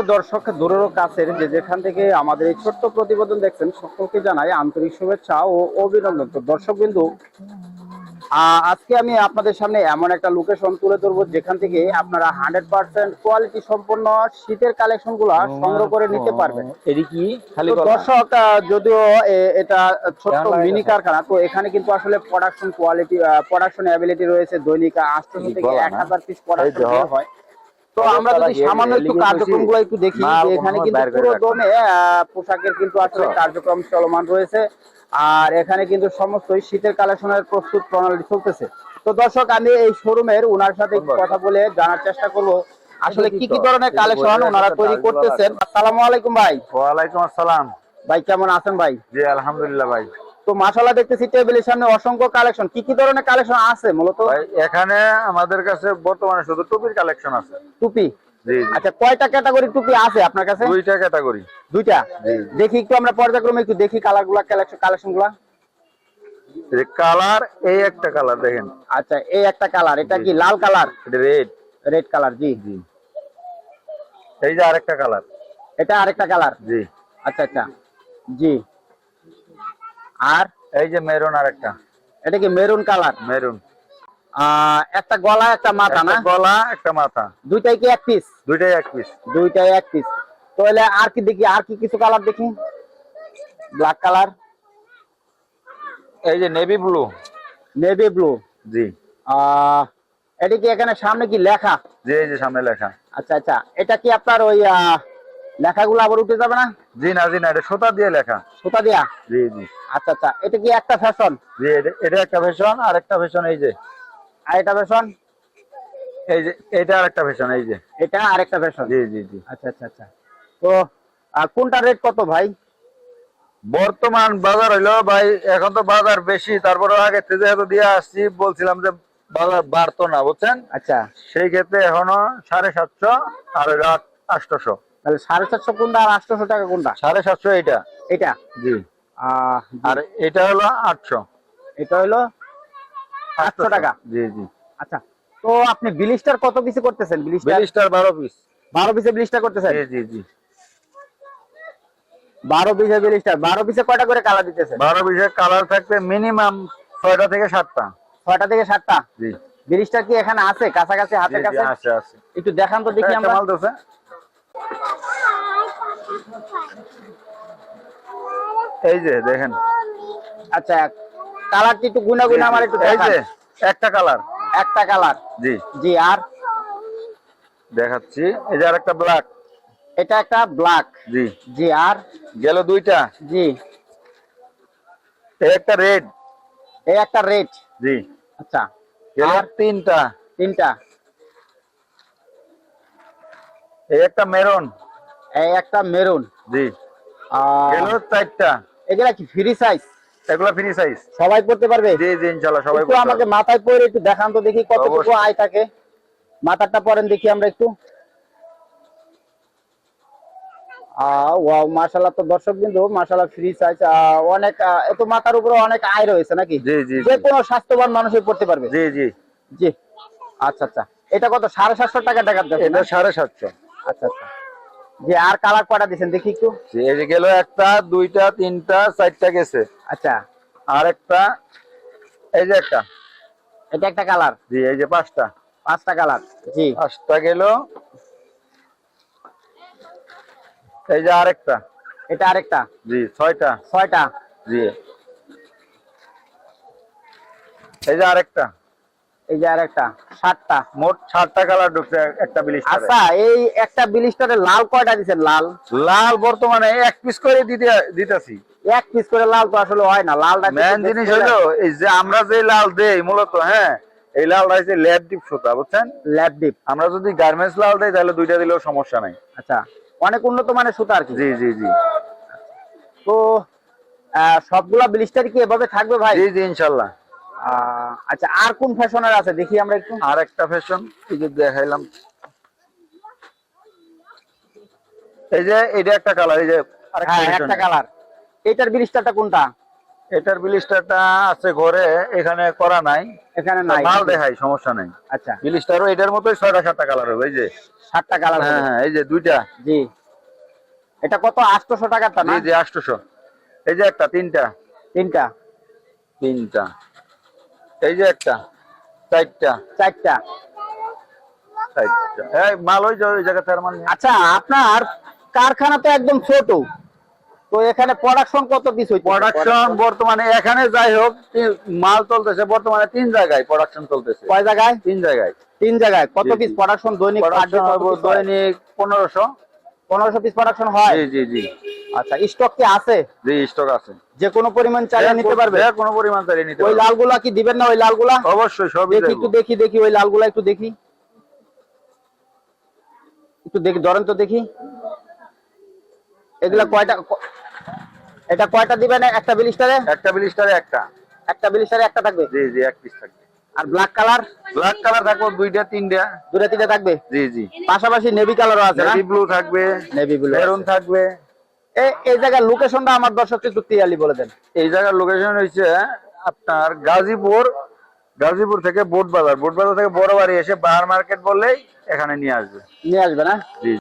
সুপ্রিয় দর্শক দূরের কাছের যে যেখান থেকে আমাদের এই ছোট্ট প্রতিবেদন দেখছেন সকলকে জানাই আন্তরিক শুভেচ্ছা ও অভিনন্দন। তো দর্শক বিন্দু আজকে আমি আপনাদের সামনে এমন একটা লোকেশন তুলে ধরবো যেখান থেকে আপনারা হান্ড্রেড পার্সেন্ট কোয়ালিটি সম্পন্ন শীতের কালেকশনগুলা সংগ্রহ করে নিতে পারবেন। কি? দর্শক যদিও এটা ছোট্ট মিনি কারখানা তো এখানে কিন্তু আসলে প্রোডাকশন কোয়ালিটি প্রোডাকশন অ্যাবিলিটি রয়েছে দৈনিক আটশো থেকে এক হাজার পিস প্রোডাকশন হয়। তো আমরা যদি সামান্য একটু কার্যক্রমগুলো একটু দেখি এখানে কিন্তু পুরো দমে পোশাকের কিন্তু আসলে আচ্ছা। কার্যক্রম চলমান রয়েছে। আর এখানে কিন্তু সমস্ত শীতের কালেকশনের প্রস্তুত প্রণালী চলতেছে। তো দর্শক আমি এই শোরুমের ওনার সাথে কথা বলে জানার চেষ্টা করব। আসলে কি কি ধরনের কালেকশন ওনারা তৈরি করতেছেন? আসসালামু আলাইকুম ভাই। ওয়ালাইকুম আসসালাম। ভাই কেমন আছেন ভাই? জি আলহামদুলিল্লাহ ভাই। তো মাশাআল্লাহ দেখতেছি টেবিলের সামনে অসংখ্য কালেকশন। কি কি ধরনের কালেকশন আছে মূলত? এখানে আমাদের কাছে বর্তমানে শুধু টুপির কালেকশন আছে। টুপি? আচ্ছা কয়টা ক্যাটাগরি টুপি আছে আপনার কাছে? দুইটা ক্যাটাগরি। দুইটা? দেখি একটু আমরা পর্যায়ক্রমে একটু দেখি কালারগুলা কালেকশন কালেকশনগুলা কালার এই একটা কালার দেখেন। আচ্ছা এই একটা কালার এটা কি লাল কালার? রেড। রেড কালার জি। জি। এই যে আরেকটা কালার। এটা আরেকটা কালার? জি। আচ্ছা আচ্ছা। জি। আর এই যে মেরুন আর একটা এটা কি মেরুন কালার? মেরুন। একটা গলা একটা মাথা না? গলা একটা মাথা। দুইটাই কি এক পিস দুইটাই এক পিস দুইটাই এক পিস তাহলে আর কি দেখি আর কি কিছু কালার দেখি? ব্ল্যাক কালার এই যে নেভি ব্লু নেভি ব্লু জি। এটা কি এখানে সামনে কি লেখা? জি এই যে সামনে লেখা। আচ্ছা আচ্ছা। এটা কি আপনার ওই আহ, লেখাগুলো আবার উঠে যাবে না? জি না জি না এটা সুতা দিয়ে লেখা। সুতা দিয়া? জি জি। আচ্ছা আচ্ছা এটা কি একটা ফ্যাশন জি এটা- একটা ফ্যাশন আর একটা ফ্যাশন এই যে। আর এটা ফ্যাশন এই যে এটা আর একটা ফ্যাশন এই যে। এটা আরেকটা ফ্যাশন জি জি জি। আচ্ছা আচ্ছা আচ্ছা। তো কোনটা রেট কত ভাই? বর্তমান বাজার হইল ভাই এখন তো বাজার বেশি তারপরে আগে যেহেতু দিয়ে আসছি বলছিলাম যে বাজার বাড়তো না বুঝছেন? আচ্ছা। সেই ক্ষেত্রে এখনও সাড়ে সাতশো আর আটশোশো। তাহলে সাড়ে চারশো কোনটা আর আটশোশো টাকা কোনটা? সাড়ে সাতশো এইটা। এটা জি। আর এটা হলো আটশো। এটা হলো আটশো টাকা? জি জি। আচ্ছা। তো আপনি বিলিস্টার কত পিসে করতেছেন? বিলিস্টার? বারো পিস। বারো পিসে বিলিস্টার করতেছেন? জি জি জি। বারো পিসে বিলিস্টার। বারো পিসে কয়টা করে কালার দিতেছেন? বারো পিসের কালার থাকবে মিনিমাম ছয়টা থেকে সাতটা। ছয়টা থেকে সাতটা? জি। বিলিস্টার কি এখানে আছে? কাছাকাছি হাতের কাছে? আছে আছে। একটু দেখান তো দেখি আমরা। এই যে দেখেন। আচ্ছা কালারটি একটু গুনা গুনা আমার একটু এই যে একটা কালার একটা কালার জি। জি আর? দেখাচ্ছি। এই যে আরেকটা ব্ল্যাক এটা একটা ব্ল্যাক জি। জি আর? গেল দুইটা। জি। এই একটা রেড এই একটা রেড জি। আচ্ছা। গেল আর? তিনটা। তিনটা। এই একটা মেরুন একটা মেরুন। জি। আর চারটা। এগুলা কি ফ্রি সাইজ এগুলা ফ্রি সাইজ সবাই পড়তে পারবে? জি জি ইনশাআল্লাহ সবাই একটু আমাকে মাথায় পরে একটু দেখান তো দেখি কতটুকু আয় থাকে। মাথাটা পরেন দেখি আমরা একটু। ওয়াও মাশাআল্লাহ তো দর্শক বিন্দু মাশাআল্লাহ ফ্রি সাইজ অনেক আহ, মাথার উপরে অনেক আয় রয়েছে নাকি? জি জি যে কোনো স্বাস্থ্যবান মানুষই পড়তে পারবে। জি জি। জি। আচ্ছা আচ্ছা। এটা কত? সাড়ে সাতশো টাকা টাকা এটা সাড়ে সাতশো। আচ্ছা আচ্ছা। জি আর কালার কয়টা দিচ্ছেন দেখি একটু। এই গেল একটা দুইটা তিনটা চারটা গেছে। আচ্ছা। আর একটা এই যে একটা। এটা একটা কালার? জি এই যে পাঁচটা। পাঁচটা কালার। জি। পাঁচটা গেল। এই যে আরেকটা। এটা আরেকটা? জি ছয়টা। ছয়টা? জি। এই যে আরেকটা। এই যে আরেকটা সাতটা। মোট সাতটা কালার ঢুকছে একটা আচ্ছা এই একটা বিলিস্টারে লাল কয়টা দিচ্ছেন লাল? লাল বর্তমানে এক পিস করে দিতে দিতেছি। এক পিস করে লাল তো আসলে হয় না লালটা মেন জিনিস হলো এই যে আমরা যে লাল দেই মূলত হ্যাঁ এই লালটা হচ্ছে ল্যাব ডিপ সুতা বুঝছেন? ল্যাব ডিপ আমরা যদি গার্মেন্টস লাল দেই তাহলে দুইটা দিলেও সমস্যা নাই। আচ্ছা অনেক উন্নত মানের সুতা আর কি। জি জি জি। তো সবগুলা ব্লিস্টার কি এভাবে থাকবে ভাই? জি জি ইনশাল্লাহ। আহ, আচ্ছা আর কোন ফ্যাশনের আছে? দেখি আমরা একটু। আর একটা ফ্যাশন দেখাইলাম। এই যে এটা একটা কালার এই যে হ্যাঁ একটা কালার এটার ব্লিস্টারটা কোনটা? এটার বিলিস্টারটা আছে ঘরে এখানে করা নাই। এখানে নাই। মাল দেখাই সমস্যা নাই। আচ্ছা। বিলিস্টারও এটার মতোই ছয়টা সাতটা কালার হবে এই যে। ষাটটা কালার হ্যাঁ হ্যাঁ এই যে দুইটা। জি। এটা কত? আটশোশো টাকারটা না? এই যে আটশোশো। এই যে একটা তিনটা। তিনটা। তিনটা। এই যে একটা চারটা। চারটা। চারটা। এই মাল ওই ওই জায়গা তার মানে আচ্ছা আপনার কারখানা তো একদম ছোট। তো এখানে প্রোডাকশন কত পিস প্রোডাকশন বর্তমানে এখানে যাই হোক মাল চলতেছে বর্তমানে তিন জায়গায় প্রোডাকশন চলতেছে। কয় জায়গায়? তিন জায়গায়। তিন জায়গায়। কত পিস প্রোডাকশন দৈনিক দৈনিক পনেরোশো। পনেরোশো পিস প্রোডাকশন হয়? জি জি জি। আচ্ছা স্টক কি আছে? জি স্টক আছে। যে কোনো পরিমাণ চালিয়ে নিতে পারবে? যে কোনো পরিমাণ চালিয়ে নিতে ওই লালগুলা কি দিবেন না ওই লালগুলা? অবশ্যই সবই দেখি একটু দেখি দেখি ওই লালগুলা একটু দেখি। একটু দেখি ধরেন তো দেখি। এগুলা কয়টা এটা কয়টা দিবেন একটা বিলিস্টারে একটা বিলিস্টারে একটা। একটা বিলিস্টারে একটা থাকবে? জি জি এক পিস থাকবে। আর ব্ল্যাক কালার ব্ল্যাক কালার থাকবে দুইটা তিনটা। দুটা তিনটা থাকবে? জি জি। পাশাপাশি নেভি কালারও আছে নেভি ব্লু থাকবে নেভি ব্লু মেরুন থাকবে। এই জায়গার লোকেশনটা আমার দর্শককে একটু ক্লিয়ারলি বলে দেন। এই জায়গার লোকেশন হচ্ছে আপনার গাজীপুর গাজীপুর থেকে বোট বাজার বোট বাজার থেকে বড় বাড়ি এসে বাহার মার্কেট বললেই এখানে নিয়ে আসবে। নিয়ে আসবে না? জি।